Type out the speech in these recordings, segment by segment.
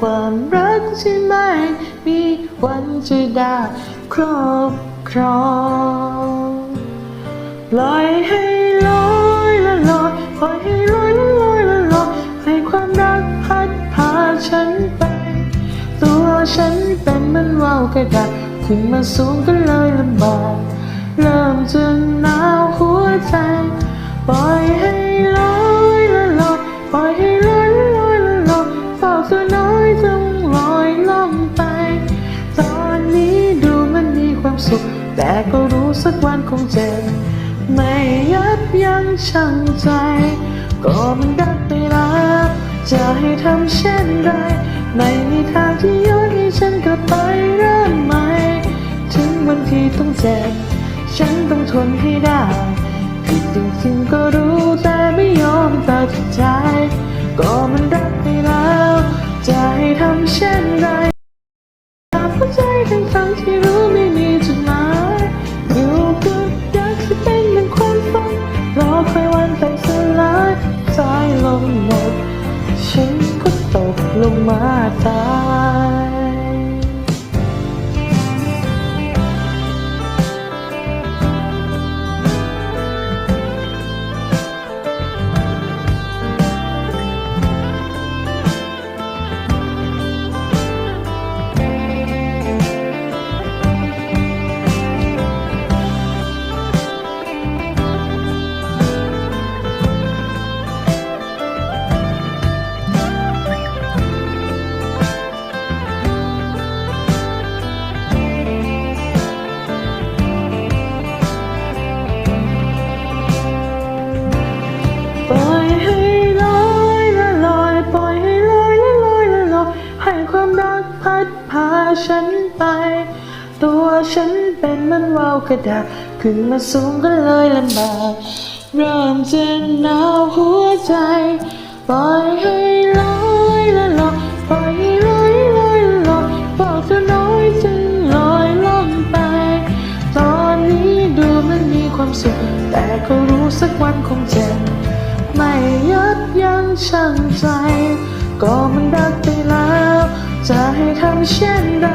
ความรักที่ไหม มีวันจะได้ครอบครองปล่อยให้ลอยละลอยปล่อยให้ลอยละลอยละลอยให้ความรักพัดพาฉันไป ตัวฉันเป็นเหมันว่าวกระดาษขึ้นมาสูงก็เลยลำบากเริ่มจะหนาวหัวใจ ปล่อยให้ลอย แต่ก็รู้สักวันคงเจ็บ ไม่ยับยั้งชั่งใจ ก็มันดักไปแล้วจะให้ทำเช่นไรไม่มีทางที่ย้อนให้ฉันกลับไปเริ่มใหม่ ถึงวันที่ต้องเจ็บ ฉันต้องทนให้ได้ผิดจริงๆก็รู้แต่ไม่ยอมตัดใจ ก็มันรักไปแล้ว จะให้ทำเช่นไรตามหัวใจทั้งทั้งที่ ลงมาตา ปล่อยให้ลอยละลอยปล่อยให้ลอยละลอยละลอยให้ความรักพัดพาฉันไป ตัวฉันเป็นมันวาวกระดาษขึ้นมาสูงก็เลยลำบากเริ่มจะหนาวหัวใจ ปล่อยให้ลอยละลอยปล่อยให้ลอยลอยละลอยบอกตัวน้อยจึงลอยล่องไป ตอนนี้ดูมันมีความสุขแต่ก็รู้สักวันคงเจ็บ ยับยั้งชั่งใจ ก็มันรักไปแล้ว จะให้ทำเช่นไร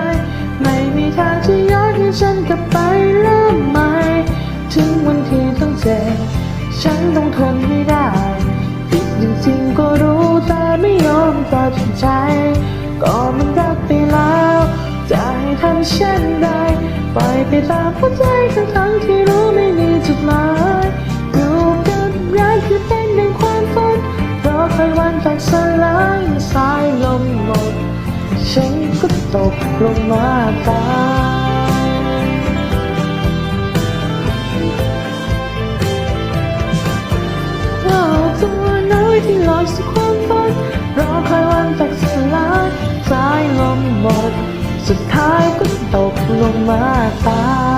ไม่มีทางที่ย้อนให้ฉันกลับไปเริ่มใหม่ ถึงวันที่ต้องเจ็บ ฉันต้องทนให้ได้ผิดจริงๆก็รู้แต่ไม่ยอมตัดใจ ก็มันรักไปแล้ว จะให้ทำเช่นไรปล่อยไปตามหัวใจทั้งทั้งที่รู้ไม่มีจุดหมายอยู่กับรักที่เป็นดังความฝัน คอยวันแตกสลายสายลมหมด ฉันก็ตกลงมาตายว่าตัวน้อยที่ลอยสู่ความฝันรอคอยวันแตกสลายสายลมหมด สุดท้ายก็ตกลงมาตาย